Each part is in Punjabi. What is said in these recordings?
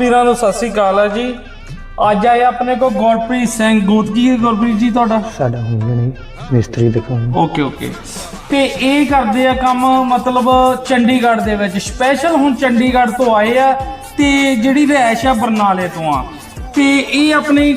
ਵੀਰਾਂ ਨੂੰ ਸਤਿ ਸ੍ਰੀ ਅਕਾਲ ਹੈ ਜੀ। ਅੱਜ ਆਏ ਆਪਣੇ ਕੋ ਗੁਰਪ੍ਰੀਤ ਸਿੰਘ ਗੋਤਕੀ ਹੈ ਗੁਰਪ੍ਰੀਤ ਜੀ ਤੁਹਾਡਾ? ਸਾਡਾ ਹੋਊਗਾ ਨਹੀਂ ਮਿਸਤਰੀ ਦਿਖਾਉਣ। Okay okay. ਤੇ ਇਹ ਕਰਦੇ ਆ ਕੰਮ ਮਤਲਬ ਚੰਡੀਗੜ੍ਹ ਦੇ ਵਿੱਚ। ਸਪੈਸ਼ਲ ਹੁਣ ਚੰਡੀਗੜ੍ਹ ਤੋਂ ਆਏ ਆ ਤੇ ਜਿਹੜੀ ਰਿਹਾਇਸ਼ ਆ ਬਰਨਾਲੇ ਤੋਂ ਆ। ਤੇ ਇਹ ਆਪਣੇ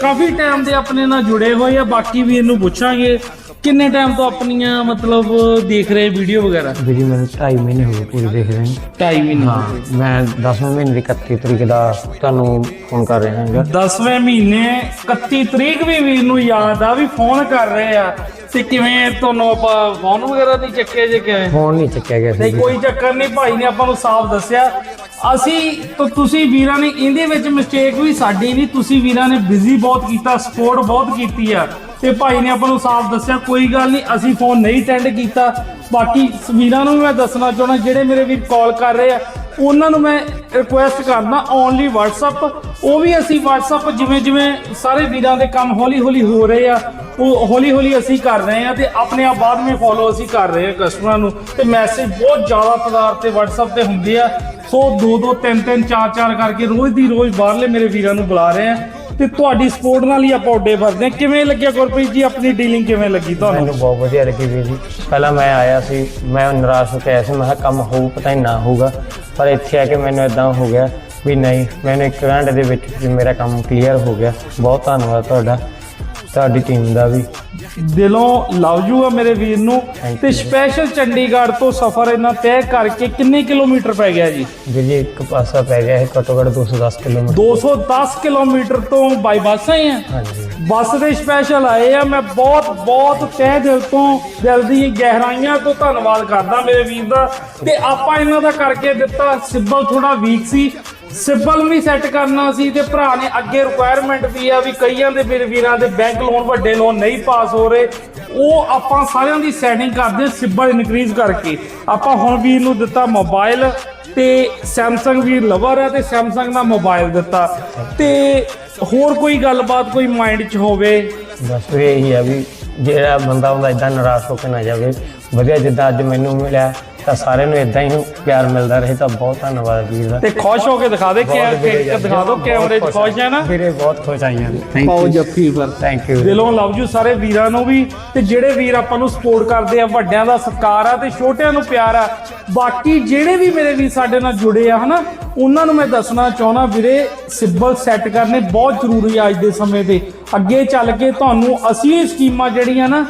ਕਾਫੀ ਟਾਈਮ ਦੇ ਆਪਣੇ ਨਾਲ ਜੁੜੇ ਹੋਏ ਆ। ਬਾਕੀ ਵੀ ਇਹਨੂੰ ਪੁੱਛਾਂਗੇ। ਕਿੰਨੇ ਟਾਈਮ ਤੋਂ ਆਪਣੀਆਂ ਮਤਲਬ ਦੇਖ ਰਹੇ ਵੀਡੀਓ ਵਗੈਰਾ? ਵੀ ਜੀ ਮੈਨੂੰ 2.5 ਮਹੀਨੇ ਹੋ ਗਏ ਪੂਰੇ ਦੇਖ ਰਹੇ ਨੂੰ। ਟਾਈਮ ਹੀ ਹਾਂ ਨਹੀਂ ਮੈਂ 10ਵੇਂ ਮਹੀਨੇ ਦੀ 31 ਤਰੀਕ ਦਾ ਤੁਹਾਨੂੰ ਫੋਨ ਕਰ ਰਿਹਾ ਹਾਂਗਾ। 10ਵੇਂ ਮਹੀਨੇ 31 ਤਰੀਕ ਵੀ ਵੀਰ ਨੂੰ ਯਾਦ ਆ ਵੀ ਫੋਨ ਕਰ ਰਹੇ ਆ। ਤੇ ਕਿਵੇਂ ਤੁਹਾਨੂੰ ਆਪਾਂ ਫੋਨ ਵਗੈਰਾ ਨਹੀਂ ਚੱਕੇ ਜੇ ਕਿਵੇਂ? ਫੋਨ ਨਹੀਂ ਚੱਕਿਆ ਗਿਆ ਸੀ ਨਹੀਂ ਜੀ। ਕੋਈ ਚੱਕਰ ਨਹੀਂ ਭਾਈ ਨੇ ਆਪਾਂ ਨੂੰ ਸਾਫ਼ ਦੱਸਿਆ। ਅਸੀਂ ਤਾਂ ਤੁਸੀਂ ਵੀਰਾਂ ਨੇ ਇਹਦੇ ਵਿੱਚ ਮਿਸਟੇਕ ਵੀ ਸਾਡੀ ਨਹੀਂ ਤੁਸੀਂ ਵੀਰਾਂ ਨੇ ਬਿਜ਼ੀ ਬਹੁਤ ਕੀਤਾ ਸਪੋਰਟ ਬਹੁਤ ਕੀਤੀ ਆ। ਤੇ ਭਾਈ ਨੇ ਆਪਾਂ ਨੂੰ ਸਾਫ਼ ਦੱਸਿਆ, ਕੋਈ ਗੱਲ ਨਹੀਂ, ਅਸੀਂ ਫੋਨ ਨਹੀਂ ਅਟੈਂਡ ਕੀਤਾ। ਬਾਕੀ ਵੀਰਾਂ ਨੂੰ ਵੀ ਮੈਂ ਦੱਸਣਾ ਚਾਹੁੰਦਾ, ਜਿਹੜੇ ਮੇਰੇ ਵੀਰ ਕਾਲ ਕਰ ਰਹੇ ਆ, ਉਹਨਾਂ ਨੂੰ ਮੈਂ ਰਿਕੁਐਸਟ ਕਰਦਾ ਓਨਲੀ WhatsApp ਉਹ ਵੀ ਅਸੀਂ WhatsApp ਜਿਵੇਂ ਜਿਵੇਂ ਸਾਰੇ ਵੀਰਾਂ ਦੇ ਕੰਮ ਹੌਲੀ ਹੌਲੀ ਹੋ ਰਹੇ ਆ, ਉਹ ਹੌਲੀ ਹੌਲੀ ਅਸੀਂ ਕਰ ਰਹੇ ਆ ਤੇ ਆਪਣੇ ਆਪ ਬਾਅਦ ਵਿੱਚ ਫੋਲੋ ਅਸੀਂ ਕਰ ਰਹੇ ਆ ਕਸਟਮਰਾਂ ਨੂੰ। ਤੇ ਮੈਸੇਜ ਬਹੁਤ ਜ਼ਿਆਦਾ ਤਦਾਰ ਤੇ WhatsApp ਤੇ ਹੁੰਦੇ ਆ। ਸੋ ਦੋ ਦੋ ਤਿੰਨ ਤਿੰਨ ਚਾਰ ਚਾਰ ਕਰਕੇ ਰੋਜ਼ ਦੀ ਰੋਜ਼ ਬਾਹਰਲੇ ਮੇਰੇ ਵੀਰਾਂ ਨੂੰ ਬੁਲਾ ਰਹੇ ਆ। ਤੇ ਤੁਹਾਡੀ ਸਪੋਰਟ ਨਾਲ ਹੀ ਆਪਾਂ ਉੱਡੇ ਫਸਦੇ ਹਾਂ। ਕਿਵੇਂ ਲੱਗਿਆ ਗੁਰਪ੍ਰੀਤ ਜੀ? ਆਪਣੀ ਡੀਲਿੰਗ ਕਿਵੇਂ ਲੱਗੀ ਤੁਹਾਨੂੰ? ਮੈਨੂੰ ਬਹੁਤ ਵਧੀਆ ਲੱਗੀ ਵੀਰ ਜੀ। ਪਹਿਲਾਂ ਮੈਂ ਆਇਆ ਸੀ, ਮੈਂ ਨਿਰਾਸ਼ ਹੋ ਕੇ ਆਇਆ ਸੀ। ਮੈਂ ਕਿਹਾ ਕੰਮ ਹੋਊ, ਪਤਾ ਨਹੀਂ ਨਾ ਹੋਊਗਾ। ਪਰ ਇੱਥੇ ਆ ਕੇ ਮੈਨੂੰ ਇਦਾਂ ਹੋ ਗਿਆ ਵੀ ਨਹੀਂ, ਮੈਨੂੰ ਇੱਕ ਘੰਟੇ ਦੇ ਵਿੱਚ ਵੀ ਮੇਰਾ ਕੰਮ ਕਲੀਅਰ ਹੋ ਗਿਆ। ਬਹੁਤ ਧੰਨਵਾਦ ਤੁਹਾਡਾ, ਤੁਹਾਡੀ ਟੀਮ ਦਾ ਵੀ। ਦਿਲੋਂ ਲਵ ਯੂ ਆ ਮੇਰੇ ਵੀਰ ਨੂੰ। ਤੇ ਸਪੈਸ਼ਲ ਚੰਡੀਗੜ੍ਹ ਤੋਂ ਸਫ਼ਰ ਇਹਨਾਂ ਤੈਅ ਕਰਕੇ ਕਿੰਨੇ ਕਿਲੋਮੀਟਰ ਪੈ ਗਿਆ ਜੀ? ਵੀਰ ਜੀ ਇੱਕ ਪਾਸਾ ਪੈ ਗਿਆ ਹੈ ਘੱਟੋ ਘੱਟ 210 ਕਿਲੋਮੀਟਰ। 210 ਕਿਲੋਮੀਟਰ ਤੋਂ ਬਾਈ ਬੱਸ ਆਏ ਆ। ਹਾਂਜੀ। ਬੱਸ ਦੇ ਸਪੈਸ਼ਲ ਆਏ ਆ। ਮੈਂ ਬਹੁਤ ਬਹੁਤ ਤਹਿ ਦਿਲ ਤੋਂ ਦਿਲ ਦੀ ਗਹਿਰਾਈਆਂ ਤੋਂ ਧੰਨਵਾਦ ਕਰਦਾ ਮੇਰੇ ਵੀਰ ਦਾ। ਤੇ ਆਪਾਂ ਇਹਨਾਂ ਦਾ ਕਰਕੇ ਦਿੱਤਾ ਸਿੱਬਲ ਥੋੜਾ ਵੀਕ ਸੀ। ਸਿਬਲ ਵੀ ਸੈੱਟ ਕਰਨਾ ਸੀ ਤੇ ਭਰਾ ਨੇ ਅੱਗੇ ਰਿਕੁਆਇਰਮੈਂਟ ਵੀ ਆ ਵੀ ਕਈਆਂ ਦੇ ਵੀਰ ਵੀਰਾਂ ਦੇ ਬੈਂਕ ਲੋਨ ਵੱਡੇ ਲੋਨ ਨਹੀਂ ਪਾਸ ਹੋ ਰਹੇ। ਉਹ ਆਪਾਂ ਸਾਰਿਆਂ ਦੀ ਸੈਟਿੰਗ ਕਰਦੇ ਸਿਬਲ ਇਨਕਰੀਜ਼ ਕਰਕੇ। ਆਪਾਂ ਹੁਣ ਵੀਰ ਨੂੰ ਦਿੱਤਾ ਮੋਬਾਈਲ ਤੇ Samsung ਵੀ ਲਵਰ ਹੈ ਤੇ Samsung ਦਾ ਮੋਬਾਈਲ ਦਿੱਤਾ। ਤੇ ਹੋਰ ਕੋਈ ਗੱਲਬਾਤ, ਕੋਈ ਮਾਈਂਡ 'ਚ ਹੋਵੇ? ਬਸ ਇਹ ਹੀ ਆ ਵੀ ਜਿਹੜਾ ਬੰਦਾ ਹੁੰਦਾ ਇਦਾਂ ਨਿਰਾਸ਼ ਹੋ ਕੇ ਨਾ ਜਾਵੇ। ਵਧੀਆ ਜਿੱਦਾਂ ਅੱਜ ਮੈਨੂੰ ਮਿਲਿਆ ਤਾਂ ਸਾਰਿਆਂ ਨੂੰ ਇਦਾਂ ਹੀ ਪਿਆਰ ਮਿਲਦਾ ਰਹੇ ਤਾਂ ਬਹੁਤ ਧੰਨਵਾਦ ਵੀਰ ਦਾ। ਤੇ ਖੁਸ਼ ਹੋ ਕੇ ਦਿਖਾ ਦੇ ਕਿ ਯਾਰ, ਦਿਖਾ ਦਿਓ ਕੈਮਰੇ 'ਚ ਖੁਸ਼ ਹੈ ਨਾ? ਵੀਰੇ ਬਹੁਤ ਖੁਸ਼ ਆਈਆਂ ਥੈਂਕ ਪਾਓ ਯੂ ਜੱਫੀ ਫਿਰ। ਥੈਂਕ ਯੂ ਦਿਲੋਂ ਲਵ ਯੂ ਸਾਰੇ ਵੀਰਾਂ ਨੂੰ ਵੀ। ਤੇ ਜਿਹੜੇ ਵੀਰ ਆਪਾਂ ਨੂੰ ਸਪੋਰਟ ਕਰਦੇ ਆ ਵੱਡਿਆਂ ਦਾ ਸਤਿਕਾਰ ਆ ਤੇ ਛੋਟਿਆਂ ਨੂੰ ਪਿਆਰ ਆ ਬਾਕੀ ਜਿਹੜੇ ਵੀ ਮੇਰੇ ਵੀਰ ਸਾਡੇ ਨਾਲ ਜੁੜੇ ਆ ਹਨਾ ਉਹਨਾਂ ਨੂੰ ਮੈਂ ਦੱਸਣਾ ਚਾਹੁੰਦਾ ਵੀਰੇ ਸਿੱਬਲ ਸੈੱਟ ਕਰਨੇ ਬਹੁਤ ਜ਼ਰੂਰੀ ਆ ਅੱਜ ਦੇ ਸਮੇਂ ਤੇ ਅੱਗੇ ਚੱਲ ਕੇ ਤੁਹਾਨੂੰ ਅਸਲੀ ਸਕੀਮਾਂ ਜਿਹੜੀਆਂ ਨਾ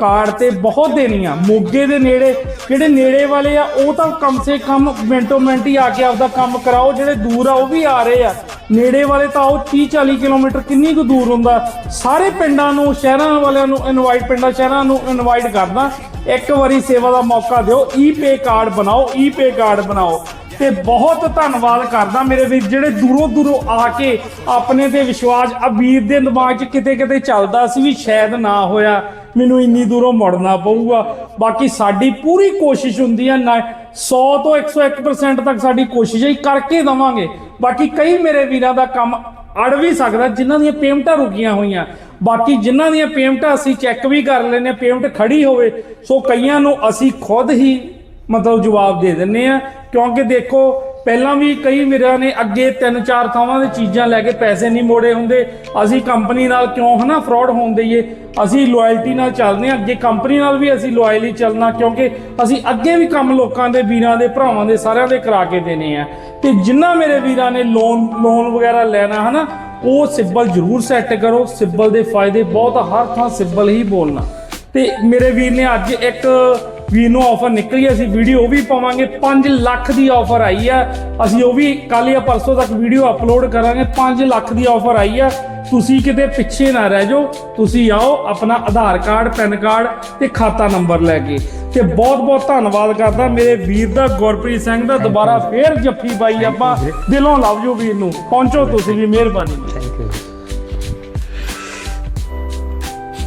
ਕਾਰਡ ਤੇ ਬਹੁਤ ਦੇਣੀਆਂ, ਮੋਗੇ ਦੇ ਨੇੜੇ, ਜਿਹੜੇ ਨੇੜੇ ਵਾਲੇ ਆ, ਉਹ ਤਾਂ ਕਮ ਸੇ ਕਮ ਮਿੰਟੋ ਮਿੰਟ ਹੀ ਆ ਕੇ ਆਪਦਾ ਕੰਮ ਕਰਾਓ, ਜਿਹੜੇ ਦੂਰ ਆ, ਉਹ ਵੀ ਆ ਰਹੇ ਆ। ਨੇੜੇ ਵਾਲੇ ਤਾਂ ਉਹ 30 40 ਕਿਲੋਮੀਟਰ ਕਿੰਨੀ ਕੁ ਦੂਰ ਹੁੰਦਾ, ਸਾਰੇ ਪਿੰਡਾਂ ਨੂੰ, ਸ਼ਹਿਰਾਂ ਵਾਲਿਆਂ ਨੂੰ ਇਨਵਾਈਟ ਪਿੰਡਾਂ ਸ਼ਹਿਰਾਂ ਨੂੰ ਇਨਵਾਈਟ ਕਰਦਾ। ਇੱਕ ਵਾਰੀ ਸੇਵਾ ਦਾ ਮੌਕਾ ਦਿਓ ਈ ਪੇ ਕਾਰਡ ਬਣਾਓ ਈ ਪੇ ਕਾਰਡ ਬਣਾਓ। ਤੇ ਬਹੁਤ ਧੰਨਵਾਦ ਕਰਦਾ ਮੇਰੇ ਵੀਰ, ਜਿਹੜੇ ਦੂਰੋਂ ਦੂਰੋਂ ਆ ਕੇ ਆਪਣੇ ਤੇ ਵਿਸ਼ਵਾਸ, ਆ ਵੀਰ ਦੇ ਦਿਮਾਗ 'ਚ ਕਿਤੇ ਕਿਤੇ ਚੱਲਦਾ ਸੀ ਵੀ ਸ਼ਾਇਦ ਨਾ ਹੋਇਆ, ਮੈਨੂੰ ਇੰਨੀ ਦੂਰੋਂ ਮੁੜਨਾ ਪਊਗਾ। ਬਾਕੀ ਸਾਡੀ ਪੂਰੀ ਕੋਸ਼ਿਸ਼ ਹੁੰਦੀ ਹੈ ਨਾ 100 ਤੋਂ 101% ਤੱਕ ਸਾਡੀ ਕੋਸ਼ਿਸ਼ ਹੈ ਕਰਕੇ ਦਵਾਂਗੇ। ਬਾਕੀ ਕਈ ਮੇਰੇ ਵੀਰਾਂ ਦਾ ਕੰਮ ਅੜ ਵੀ ਸਕਦਾ, ਜਿਨ੍ਹਾਂ ਦੀਆਂ ਪੇਮੈਂਟਾਂ ਰੁਕੀਆਂ ਹੋਈਆਂ। ਬਾਕੀ ਜਿਨ੍ਹਾਂ ਦੀਆਂ ਪੇਮੈਂਟਾਂ ਅਸੀਂ ਚੈੱਕ ਵੀ ਕਰ ਲੈਨੇ ਪੇਮੈਂਟ ਖੜੀ ਹੋਵੇ, ਸੋ ਕਈਆਂ ਨੂੰ ਅਸੀਂ ਖੁਦ ਹੀ ਮਤਲਬ ਜਵਾਬ ਦੇ ਦਿੰਨੇ ਆ। ਕਿਉਂਕਿ ਦੇਖੋ, ਪਹਿਲਾਂ ਵੀ ਕਈ ਵੀਰਾਂ ਨੇ ਅੱਗੇ ਤਿੰਨ ਚਾਰ ਥਾਵਾਂ ਦੇ ਚੀਜ਼ਾਂ ਲੈ ਕੇ ਪੈਸੇ ਨਹੀਂ ਮੋੜੇ ਹੁੰਦੇ। ਅਸੀਂ ਕੰਪਨੀ ਨਾਲ ਕਿਉਂ ਹਨਾ ਫਰਾਡ ਹੋਣ ਦਈਏ? ਅਸੀਂ ਲਾਇਲਟੀ ਨਾਲ ਚੱਲਦੇ ਹਾਂ। ਅੱਗੇ ਕੰਪਨੀ ਨਾਲ ਵੀ ਅਸੀਂ ਲਾਇਲੀ ਚੱਲਣਾ, ਕਿਉਂਕਿ ਅਸੀਂ ਅੱਗੇ ਵੀ ਕੰਮ ਲੋਕਾਂ ਦੇ, ਵੀਰਾਂ ਦੇ, ਭਰਾਵਾਂ ਦੇ, ਸਾਰਿਆਂ ਦੇ ਕਰਾ ਕੇ ਦੇਣੇ ਆ। ਤੇ ਜਿੰਨਾ ਮੇਰੇ ਵੀਰਾਂ ਨੇ ਲੋਨ ਲੋਨ ਵਗੈਰਾ ਲੈਣਾ ਹਨਾ, ਉਹ ਸਿੱਬਲ ਜ਼ਰੂਰ ਸੈੱਟ ਕਰੋ। ਸਿੱਬਲ ਦੇ ਫਾਇਦੇ ਬਹੁਤ ਹਰ ਥਾਂ ਸਿੱਬਲ ਹੀ ਬੋਲਣਾ। ਤੇ ਮੇਰੇ ਵੀਰ ਨੇ ਅੱਜ ਇੱਕ ਵੀਰ ਨੂੰ ਆਫਰ ਨਿਕਲੀ ਹੈ, ਅਸੀਂ ਵੀਡੀਓ ਉਹ ਵੀ ਪਾਵਾਂਗੇ। 5 ਲੱਖ ਦੀ ਆਫਰ ਆਈ ਆ। ਅਸੀਂ ਉਹ ਵੀ ਕੱਲ ਜਾਂ ਪਰਸੋਂ ਤੱਕ ਵੀਡੀਓ ਅਪਲੋਡ ਕਰਾਂਗੇ। 5 ਲੱਖ ਦੀ ਆਫਰ ਆਈ ਆ। ਤੁਸੀਂ ਕਿਤੇ ਪਿੱਛੇ ਨਾ ਰਹਿ ਜਾਓ। ਤੁਸੀਂ ਆਓ ਆਪਣਾ ਆਧਾਰ ਕਾਰਡ ਪੈਨ ਕਾਰਡ ਤੇ ਖਾਤਾ ਨੰਬਰ ਲੈ ਕੇ। ਤੇ ਬਹੁਤ ਬਹੁਤ ਧੰਨਵਾਦ ਕਰਦਾ ਮੇਰੇ ਵੀਰ ਦਾ ਗੁਰਪ੍ਰੀਤ ਸਿੰਘ ਦਾ। ਦੁਬਾਰਾ ਫੇਰ ਜੱਫੀ ਬਾਈ ਆਪਾਂ। ਦਿਲੋਂ ਲਵ ਯੂ ਵੀਰ ਨੂੰ। ਪਹੁੰਚੋ ਤੁਸੀਂ ਵੀ ਮਿਹਰਬਾਨੀ।